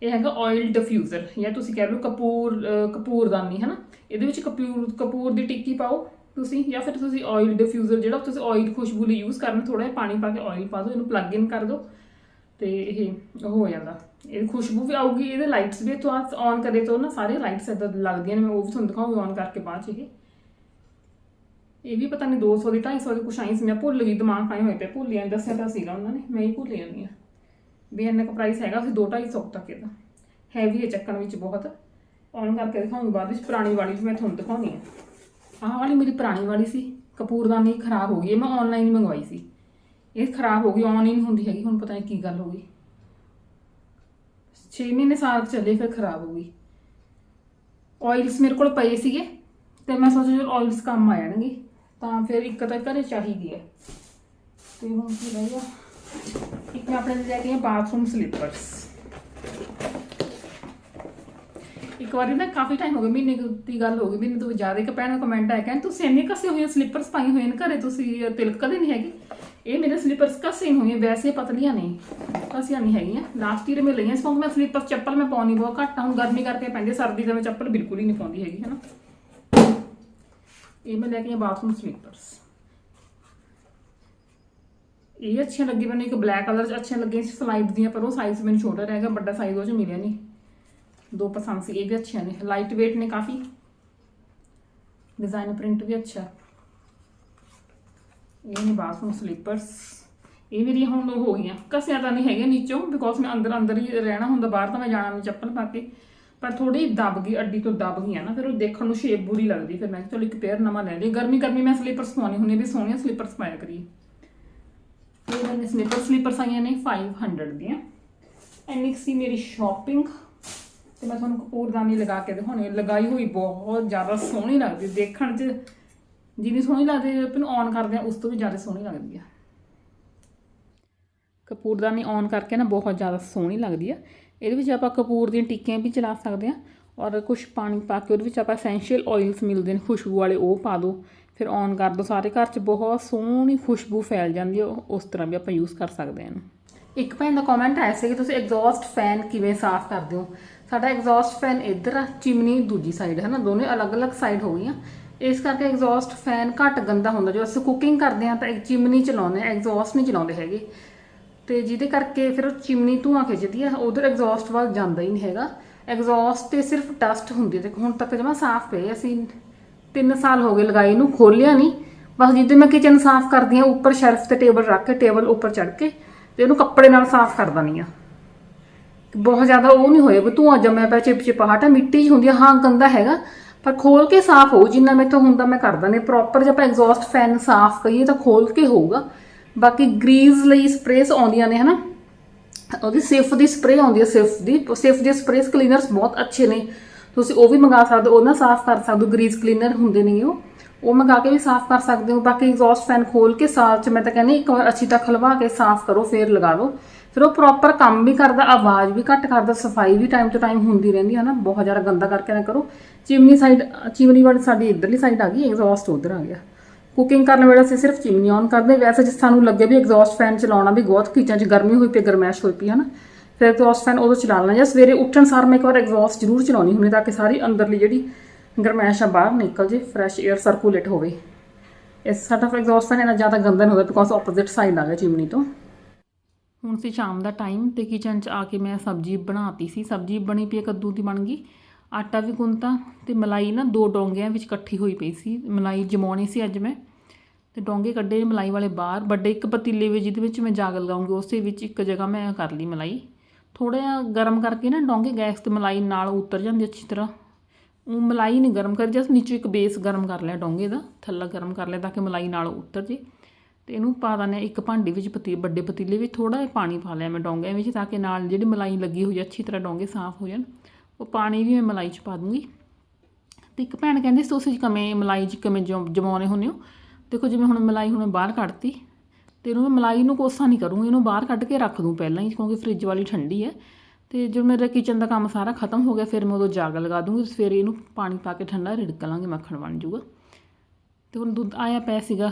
ਇਹ ਹੈਗਾ ਆਇਲ ਡਿਫਿਊਜ਼ਰ ਜਾਂ ਤੁਸੀਂ ਕਹਿ ਲਓ ਕਪੂਰ ਕਪੂਰਦਾਨੀ ਹੈ ਨਾ ਇਹਦੇ ਵਿੱਚ ਕਪੂਰ ਕਪੂਰ ਦੀ ਟਿੱਕੀ ਪਾਓ। ਤੁਸੀਂ ਜਾਂ ਫਿਰ ਤੁਸੀਂ ਆਇਲ ਡਿਫਿਊਜ਼ਰ ਜਿਹੜਾ ਤੁਸੀਂ ਆਇਲ ਖੁਸ਼ਬੂ ਲਈ ਯੂਜ਼ ਕਰਨਾ ਥੋੜਾ ਜਿਹਾ ਪਾਣੀ ਪਾ ਕੇ ਆਇਲ ਪਾ ਦਿਓ, ਇਹਨੂੰ ਪਲੱਗ ਇਨ ਕਰ ਦਿਓ ਤੇ ਇਹ ਉਹ ਹੋ ਜਾਂਦਾ। ਇਹ ਖੁਸ਼ਬੂ ਵੀ ਆਊਗੀ, ਇਹਦੇ ਲਾਈਟਸ ਵੀ ਤੋਂ ਆਨ ਕਰੇ ਤੋਂ ਨਾ ਸਾਰੇ ਲਾਈਟਸ ਇਦਾਂ ਲੱਗਦੀਆਂ ਨੇ, ਮੈਂ ਉਹ ਵੀ ਤੁਹਾਨੂੰ ਦਿਖਾਉਂਗੀ ਆਨ ਕਰਕੇ ਬਾਅਦ ਚ ਇਹ। ਇਹ ਵੀ ਪਤਾ ਨਹੀਂ 200 ਦੀ 250 ਦੀ ਕੁਛ ਆਈ ਸੀ, ਮੈਂ ਭੁੱਲ ਗਈ, ਦਿਮਾਗ ਆਏ ਹੋਏ ਪਏ, ਭੁੱਲ ਗਿਆ ਦੱਸਿਆ ਤਾਂ ਸੀਗਾ ਉਹਨਾਂ ਨੇ, ਮੈਂ ਹੀ ਭੁੱਲ ਜਾਂਦੀ ਆ ਵੀ ਇੰਨਾ ਕੁ ਪ੍ਰਾਈਸ ਹੈਗਾ ਫਿਰ 2-250 ਤੱਕ ਇਹਦਾ। ਹੈਵੀ ਹੈ ਚੱਕਣ ਵਿੱਚ ਬਹੁਤ। ਆਨ ਕਰਕੇ ਦਿਖਾਉਂਗੀ ਬਾਅਦ ਵਿੱਚ, ਪੁਰਾਣੀ ਵਾਲੀ ਵੀ ਮੈਂ ਤੁਹਾਨੂੰ ਦਿਖਾਉਣੀ ਆ ਆਹ ਵਾਲੀ ਮੇਰੀ ਪੁਰਾਣੀ ਵਾਲੀ ਸੀ, ਕਪੂਰਦਾਨੀ ਖਰਾਬ ਹੋ ਗਈ, ਇਹ ਮੈਂ ਆਨਲਾਈਨ ਮੰਗਵਾਈ ਸੀ। ਇਹ ਖਰਾਬ ਹੋ ਗਈ ਆਨ ਹੀ ਨਹੀਂ ਹੁੰਦੀ ਹੈਗੀ, ਹੁਣ ਪਤਾ ਨਹੀਂ ਕੀ ਗੱਲ ਹੋ ਗਈ। 6 ਮਹੀਨੇ ਸਾਲ ਚੱਲੇ, ਫਿਰ ਖਰਾਬ ਹੋ ਗਈ। ਆਇਲਸ ਮੇਰੇ ਕੋਲ ਪਏ ਸੀਗੇ, ਤੇ ਮੈਂ ਸੋਚਿਆ ਚਲ ਆਇਲਸ ਕੰਮ ਆ ਜਾਣਗੇ, ਤਾਂ ਫਿਰ ਇੱਕ ਤਾਂ ਘਰੇ ਚਾਹੀਦੀ ਹੈ। ਤੇ ਹੁਣ ਕੀ ਰਹਿ ਗਿਆ? ਇੱਕ ਮੈਂ ਆਪਣੇ ਲਈ ਲੈ ਕੇ ਬਾਥਰੂਮ ਸਲੀਪਰਸ ਇੱਕ ਵਾਰੀ ਨਾ ਕਾਫੀ ਟਾਈਮ ਹੋ ਗਿਆ ਮਹੀਨੇ ਕੁ ਦੀ ਗੱਲ ਹੋ ਗਈ, ਮਹੀਨੇ ਤੋਂ ਵੀ ਜ਼ਿਆਦਾ ਇੱਕ ਭੈਣ ਦਾ ਕਮੈਂਟ ਆਇਆ, ਕਹਿੰਦੇ ਤੁਸੀਂ ਇੰਨੇ ਕਸੇ ਹੋਏ ਸਲੀਪਰਸ ਪਾਈ ਹੋਏ ਨੇ ਘਰੇ, ਤੁਸੀਂ ਤਿਲਕ ਕਦੇ ਨਹੀਂ ਹੈਗੀ। ਇਹ ਮੇਰੇ ਸਲੀਪਰਸ ਕਸੇ ਹੋਈਆਂ ਵੈਸੇ ਪਤਲੀਆਂ ਨਹੀਂ ਕਸੀਆਂ ਨਹੀਂ ਹੈਗੀਆਂ। ਲਾਸਟ ਈਅਰ ਮੈਂ ਲਈਆਂ ਸੀ ਮੈਂ ਸਲੀਪਰਸ ਚੱਪਲ ਮੈਂ ਪਾਉਣੀ ਬਹੁਤ ਘੱਟ ਆ, ਹੁਣ ਗਰਮੀ ਕਰਕੇ ਪੈਂਦੀ ਸਰਦੀ ਦਾ ਮੈਂ ਚੱਪਲ ਬਿਲਕੁਲ ਹੀ ਨਹੀਂ ਪਾਉਂਦੀ ਹੈਗੀ ਹੈ ਨਾ ਇਹ ਮੈਂ ਲੈ ਕੇ ਆ ਬਾਥਰੂਮ ਸਲੀਪਰਸ ਇਹ ਅੱਛੇ ਲੱਗੇ ਮੈਨੂੰ ਇੱਕ ਬਲੈਕ ਕਲਰ ਚ ਅੱਛੇ ਲੱਗੇ ਸੀ ਸਲਾਈਡ ਦੀਆਂ, ਪਰ ਉਹ ਸਾਈਜ਼ ਮੈਨੂੰ ਛੋਟਾ ਰਹਿ ਗਿਆ, ਵੱਡਾ ਸਾਈਜ਼ ਉਹ ਚ ਮਿਲਿਆ ਨਹੀਂ ਦੋ ਪਸੰਦ ਸੀ, ਇਹ ਵੀ ਅੱਛੇ ਨੇ। ਲਾਈਟ weight ਨੇ ਕਾਫੀ। ਡਿਜ਼ਾਈਨ ਪ੍ਰਿੰਟ ਵੀ ਅੱਛਾ। ਇਹ ਨੇ ਬਾਥਰੂਮ ਸਲੀਪਰਸ ਇਹ ਮੇਰੀਆਂ ਹੁਣ ਉਹ ਹੋ ਗਈਆਂ। ਕਸਿਆ ਤਾਂ ਨਹੀਂ ਹੈਗੀਆਂ ਨੀਚੋਂ ਬਿਕੋਜ਼ ਮੈਂ ਅੰਦਰ ਅੰਦਰ ਹੀ ਰਹਿਣਾ ਹੁੰਦਾ, ਬਾਹਰ ਤਾਂ ਮੈਂ ਜਾਣਾ ਨਹੀਂ ਚੱਪਲ ਪਾ ਕੇ। ਪਰ ਥੋੜੀ ਦਬ ਗਈ, ਅੱਡੀ ਤੋਂ ਦਬ ਗਈਆਂ ਨਾ, ਫਿਰ ਉਹ ਦੇਖਣ ਨੂੰ ਸ਼ੇਪ ਬੁਰੀ ਲੱਗਦੀ ਫਿਰ ਮੈਂ ਚਲੋ ਇੱਕ ਪੇਅਰ ਨਵਾਂ ਲੈ ਲਈ ਗਰਮੀ ਗਰਮੀ ਮੈਂ ਸਲੀਪਰਸ ਪਾਉਣੀ ਹੁੰਦੀ ਵੀ ਸੋਹਣੀਆਂ ਸਲੀਪਰਸ ਪਾਇਆ ਕਰੀਏ। ਇਹ ਮੈਨੂੰ ਸਲੀਪਰ ਸਲੀਪਰਸ ਆਈਆਂ ਨੇ 500 ਦੀਆਂ। ਇੰਨੀ ਸੀ ਮੇਰੀ ਸ਼ਾਪਿੰਗ ਤੇ ਮੈਂ ਤੁਹਾਨੂੰ ਕਪੂਰਦਾਨੀ ਲਗਾ ਕੇ ਦਿਖਾਉਣੀ ਲਗਾਈ ਹੋਈ ਬਹੁਤ ਜ਼ਿਆਦਾ ਸੋਹਣੀ ਲੱਗਦੀ ਦੇਖਣ 'ਚ ਜਿੰਨੀ ਸੋਹਣੀ ਲੱਗਦੀ ਹੈ ਆਪਾਂ ਔਨ ਕਰਦੇ ਆ, ਉਸ ਤੋਂ ਵੀ ਜ਼ਿਆਦਾ ਸੋਹਣੀ ਲੱਗਦੀ ਆ। ਕਪੂਰਦਾਨੀ ਔਨ ਕਰਕੇ ਨਾ ਬਹੁਤ ਜ਼ਿਆਦਾ ਸੋਹਣੀ ਲੱਗਦੀ ਆ। ਇਹਦੇ ਵਿੱਚ ਆਪਾਂ ਕਪੂਰ ਦੀਆਂ ਟਿੱਕੀਆਂ ਵੀ ਚਲਾ ਸਕਦੇ ਆ ਔਰ ਕੁਝ ਪਾਣੀ ਪਾ ਕੇ ਉਹਦੇ ਵਿੱਚ ਆਪਾਂ ਐਸੈਂਸ਼ੀਅਲ ਆਇਲਸ ਮਿਲਦੇ ਨੇ, ਖੁਸ਼ਬੂ ਵਾਲੇ ਉਹ ਪਾ ਦਿਓ ਫਿਰ ਔਨ ਕਰ ਦਿਓ ਸਾਰੇ ਘਰ 'ਚ ਬਹੁਤ ਸੋਹਣੀ ਖੁਸ਼ਬੂ ਫੈਲ ਜਾਂਦੀ ਹੈ ਉਹ- ਉਸ ਤਰ੍ਹਾਂ ਵੀ ਆਪਾਂ ਯੂਜ਼ ਕਰ ਸਕਦੇ ਹਾਂ ਇਹਨੂੰ। ਇੱਕ ਭੈਣ ਦਾ ਕਮੈਂਟ ਆਇਆ ਸੀ ਕਿ ਤੁਸੀਂ ਐਗਜ਼ੌਸਟ ਫੈਨ ਕਿਵੇਂ ਸਾਫ਼ ਕਰਦੇ ਹੋ? ਸਾਡਾ ਐਗਜ਼ੌਸਟ ਫੈਨ ਇੱਧਰ ਆ, ਚਿਮਨੀ ਦੂਜੀ ਸਾਈਡ ਹੈ ਨਾ ਦੋਨੇ ਅਲੱਗ-ਅਲੱਗ ਸਾਈਡ ਹੋ ਗਈਆਂ। ਇਸ ਕਰਕੇ ਐਗਜ਼ੌਸਟ ਫੈਨ ਘੱਟ ਗੰਦਾ ਹੁੰਦਾ। ਜੋ ਅਸੀਂ ਕੁਕਿੰਗ ਕਰਦੇ ਹਾਂ ਤਾਂ ਇੱਕ ਚਿਮਨੀ ਚਲਾਉਂਦੇ ਹਾਂ ਐਗਜ਼ੌਸਟ ਨਹੀਂ ਚਲਾਉਂਦੇ ਹੈਗੇ। ਤੇ ਜਿਹਦੇ ਕਰਕੇ ਫਿਰ ਉਹ ਚਿਮਨੀ ਧੂਆਂ ਖਿੱਚਦੀ ਆ, ਉਧਰ ਐਗਜ਼ੌਸਟ ਵੱਲ ਜਾਂਦਾ ਹੀ ਨਹੀਂ ਹੈਗਾ। ਐਗਜ਼ੌਸਟ ਤੇ ਸਿਰਫ ਡਸਟ ਹੁੰਦੀ ਹੈ ਤੇ ਹੁਣ ਤੱਕ ਜਮਾ ਸਾਫ਼ ਪਏ ਅਸੀਂ 3 ਸਾਲ ਹੋ ਗਏ ਲਗਾਈ ਨੂੰ ਖੋਲਿਆ ਨਹੀਂ। ਬਸ ਜਿੱਦਾਂ ਮੈਂ ਕਿਚਨ ਸਾਫ਼ ਕਰਦੀ ਆ ਉੱਪਰ ਸ਼ੈਲਫ ਤੇ ਟੇਬਲ ਰੱਖ ਕੇ ਟੇਬਲ ਉੱਪਰ ਚੜ ਕੇ ਤੇ ਉਹਨੂੰ ਕੱਪੜੇ ਨਾਲ ਸਾਫ਼ ਕਰ ਦਨੀ ਆ ਬਹੁਤ ਜ਼ਿਆਦਾ ਉਹ ਨਹੀਂ ਹੋਇਆ ਵੀ ਧੂਆਂ ਜੰਮਿਆ ਪਿਆ, ਚਿਪ ਚਿਪਾਹਟ ਆ ਮਿੱਟੀ 'ਚ ਹੁੰਦੀ ਆ, ਹਾਂ ਗੰਦਾ ਹੈਗਾ, ਪਰ ਖੋਲ ਕੇ ਸਾਫ਼ ਹੋਊ, ਜਿੰਨਾ ਮੈਥੋਂ ਹੁੰਦਾ ਮੈਂ ਕਰ ਦਿੰਦੀ ਪ੍ਰੋਪਰ ਜੇ ਆਪਾਂ ਐਗਜ਼ੌਸਟ ਫੈਨ ਸਾਫ਼ ਕਰੀਏ ਤਾਂ ਖੋਲ ਕੇ ਹੋਊਗਾ। ਬਾਕੀ ਗਰੀਜ਼ ਲਈ ਸਪਰੇਸ ਆਉਂਦੀਆਂ ਨੇ, ਹਨਾ? ਉਹਦੀ ਸਿਫ ਦੀ ਸਪਰੇ ਆਉਂਦੀ ਹੈ ਸਿਫ ਦੀ ਸਿਫ ਦੇ ਸਪਰੇਸ ਕਲੀਨਰਸ ਬਹੁਤ ਅੱਛੇ ਨੇ। ਤੁਸੀਂ ਉਹ ਵੀ ਮੰਗਾ ਸਕਦੇ ਹੋ, ਉਹ ਨਾ ਸਾਫ਼ ਕਰ ਸਕਦੇ ਹੋ ਗਰੀਜ਼ ਕਲੀਨਰ ਹੁੰਦੇ ਨੇ ਉਹ। ਉਹ ਮੰਗਾ ਕੇ ਵੀ ਸਾਫ਼ ਕਰ ਸਕਦੇ ਹੋ। ਬਾਕੀ ਐਗਜ਼ੌਸਟ ਫੈਨ ਖੋਲ ਕੇ ਸਾਲ ਚ ਮੈਂ ਤਾਂ ਕਹਿੰਦੀ ਇੱਕ ਵਾਰ ਅੱਛੀ ਤਰ੍ਹਾਂ ਖਲਵਾ ਕੇ ਸਾਫ਼ ਕਰੋ, ਫੇਰ ਲਗਾ ਲਓ ਫਿਰ ਉਹ ਪ੍ਰੋਪਰ ਕੰਮ ਵੀ ਕਰਦਾ, ਆਵਾਜ਼ ਵੀ ਘੱਟ ਕਰਦਾ, ਸਫ਼ਾਈ ਵੀ ਟਾਈਮ ਟੂ ਟਾਈਮ ਹੁੰਦੀ ਰਹਿੰਦੀ ਹੈ ਨਾ, ਬਹੁਤ ਜ਼ਿਆਦਾ ਗੰਦਾ ਕਰਕੇ ਨਾ ਕਰੋ। ਚਿਮਨੀ ਸਾਈਡ ਚਿਮਨੀ ਵਾਲੀ ਸਾਡੀ ਇਧਰਲੀ ਸਾਈਡ ਆ ਗਈ ਐਗਜ਼ੌਸਟ ਉਧਰ ਆ ਗਿਆ। ਕੁਕਿੰਗ ਕਰਨ ਵੇਲੇ ਅਸੀਂ ਸਿਰਫ ਚਿਮਨੀ ਔਨ ਕਰਦੇ ਵੈਸੇ ਜੇ ਸਾਨੂੰ ਲੱਗੇ ਵੀ ਐਗਜ਼ੌਸਟ ਫੈਨ ਚਲਾਉਣਾ ਵੀ ਬਹੁਤ ਕਿਚਨ 'ਚ, ਗਰਮੀ ਹੋਈ ਪਈ, ਗਰਮੈਸ਼ ਹੋਈ ਪਈ ਹੈ ਨਾ ਫਿਰ ਐਗਜ਼ੌਸਟ ਫੈਨ ਉਦੋਂ ਚਲਾ ਲੈਣਾ ਜਾਂ ਸਵੇਰੇ ਉੱਠਣ ਸਾਰ ਮੈਂ ਇੱਕ ਵਾਰ ਐਗਜ਼ੌਸਟ ਜ਼ਰੂਰ ਚਲਾਉਣੀ ਹੁੰਦੀ ਤਾਂ ਕਿ ਸਾਰੀ ਅੰਦਰਲੀ ਜਿਹੜੀ ਗਰਮੈਸ਼ ਆ, ਬਾਹਰ ਨਿਕਲ ਜੇ ਫਰੈਸ਼ 에ਅਰ ਸਰਕੂਲੇਟ ਹੋਵੇ। ਇਸ ਸਾਡਾ ਐਗਜ਼ੌਸਟ ਫੈਨ ਇਹਨਾਂ ਜ਼ਿਆਦਾ ਗੰਦਾ ਨਹੀਂ ਹੁੰਦਾ ਬਿਕੋਜ਼ ਆਪੋਜ਼ਿਟ ਸਾਈਡ ਆ ਗਿਆ ਚਿਮਨੀ ਤੋਂ। ਹੁਣ ਸੀ ਸ਼ਾਮ ਦਾ ਟਾਈਮ ਤੇ ਕਿਚਨ 'ਚ ਆ ਕੇ ਮੈਂ ਸਬਜ਼ੀ ਬਣਾਤੀ ਸੀ। ਸਬਜ਼ੀ ਬਣੀ ਪਈ ਕੱਦੂ ਦੀ ਬਣ ਗਈ। ਆਟਾ ਵੀ ਗੁੰਨਤਾ ਤੇ ਮਲਾਈ ਨਾ ਦੋ ਡੋਂਗਿਆਂ ਵਿੱਚ ਇਕੱਠੀ ਹੋਈ ਪਈ ਸੀ। ਮਲਾਈ ਜਮਾਉਣੀ ਸੀ ਅੱਜ ਮੈਂ। ਤੇ ਡੋਂਗੇ ਕੱਢੇ ਮਲਾਈ ਵਾਲੇ ਬਾਹਰ। ਵੱਡੇ ਇੱਕ ਪਤੀਲੇ ਵਿੱਚ, ਜਿਹਦੇ ਵਿੱਚ ਮੈਂ ਜਾਗ ਲਗਾਉਂਗੀ, ਉਸੇ ਵਿੱਚ ਇੱਕ ਜਗ੍ਹਾ ਮੈਂ ਕਰ ਲਈ ਮਲਾਈ। ਥੋੜਾ ਜਿਹਾ ਗਰਮ ਕਰਕੇ ਨਾ ਡੋਂਗੇ, ਗੈਸ ਤੇ ਮਲਾਈ ਨਾਲ ਉਤਰ ਜਾਂਦੀ ਅੱਛੀ ਤਰ੍ਹਾਂ। ਉਹ ਮਲਾਈ ਨਹੀਂ ਗਰਮ ਕਰ ਜਸ ਨੀਚੇ ਇੱਕ ਬੇਸ ਗਰਮ ਕਰ ਲਿਆ ਡੋਂਗੇ ਦਾ, ਥੱਲਾ ਗਰਮ ਕਰ ਲਿਆ ਤਾਂ ਕਿ ਮਲਾਈ ਨਾਲ ਉਤਰ ਜੇ। ਤੇ ਇਹਨੂੰ ਪਾ ਦਿੰਦੇ ਹਾਂ ਇੱਕ ਭਾਂਡੇ ਵਿੱਚ ਪਤੀ, ਵੱਡੇ ਪਤੀਲੇ ਵਿੱਚ ਥੋੜਾ ਜਿਹਾ ਪਾਣੀ ਪਾ ਲਿਆ ਮੈਂ ਡੋਂਗਿਆਂ ਵਿੱਚ ਤਾਂ ਕਿ ਨਾਲ ਜਿਹੜੀ ਮਲਾਈ ਲੱਗੀ ਹੋਈ ਹੈ ਅੱਛੀ ਤਰ੍ਹਾਂ ਡੋਂਗੇ ਸਾਫ਼ ਹੋ ਜਾਣ। ਉਹ ਪਾਣੀ ਵੀ ਮੈਂ ਮਲਾਈ 'ਚ ਪਾ ਦੂੰਗੀ। ਤੇ ਇੱਕ ਭੈਣ ਕਹਿੰਦੀ ਸੀ ਤੁਸੀਂ ਕਿਵੇਂ ਮਲਾਈ 'ਚ ਕਿਵੇਂ ਜਮ- ਜਮਾਉਣੇ ਹੁੰਦੇ ਹੋ? ਦੇਖੋ ਜਿਵੇਂ ਹੁਣ ਮਲਾਈ ਹੁਣ ਬਾਹਰ ਕੱਢਤੀ, ਤੇ ਇਹਨੂੰ ਮੈਂ ਮਲਾਈ ਨੂੰ ਕੋਸਾ ਨਹੀਂ ਕਰੂੰਗੀ, ਇਹਨੂੰ ਬਾਹਰ ਕੱਢ ਕੇ ਰੱਖ ਦੂੰ ਪਹਿਲਾਂ ਹੀ, ਕਿਉਂਕਿ ਫ੍ਰਿਜ ਵਾਲੀ ਠੰਡੀ ਹੈ। ਤੇ ਜਦੋਂ ਮੇਰਾ ਕਿਚਨ ਦਾ ਕੰਮ ਸਾਰਾ ਖਤਮ ਹੋ ਗਿਆ, ਫਿਰ ਮੈਂ ਉਦੋਂ ਜਾਗ ਲਗਾ ਦੂੰਗੀ ਫਿਰ ਇਹਨੂੰ ਪਾਣੀ ਪਾ ਕੇ ਠੰਡਾ ਰਿੜਕ ਲਾਂਗੇ ਮੱਖਣ ਬਣ ਜਾਊਗਾ। ਤੇ ਹੁਣ ਦੁੱਧ ਆਇਆ ਪਿਆ ਸੀਗਾ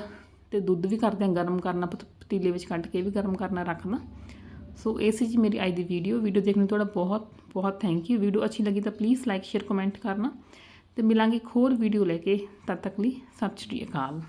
ਤੇ ਦੁੱਧ ਵੀ ਕਰਦੇ ਆ ਗਰਮ ਕਰਨਾ ਪਤੀਲੇ ਵਿੱਚ ਕੱਢ ਕੇ ਵੀ ਗਰਮ ਕਰਨਾ, ਰੱਖਣਾ। ਸੋ ਇਹ ਸੀ ਜੀ ਮੇਰੀ ਅੱਜ ਦੀ ਵੀਡੀਓ ਵੀਡੀਓ ਦੇਖਣ ਲਈ ਤੁਹਾਡਾ ਬਹੁਤ ਬਹੁਤ ਥੈਂਕ ਯੂ ਵੀਡੀਓ ਅੱਛੀ ਲੱਗੀ ਤਾਂ ਪਲੀਜ਼ ਲਾਈਕ ਸ਼ੇਅਰ ਕਮੈਂਟ ਕਰਨਾ। ਤੇ ਮਿਲਾਂਗੇ ਇੱਕ ਹੋਰ ਵੀਡੀਓ ਲੈ ਕੇ। ਤਦ ਤੱਕ ਲਈ ਸਤਿ ਸ਼੍ਰੀ ਅਕਾਲ।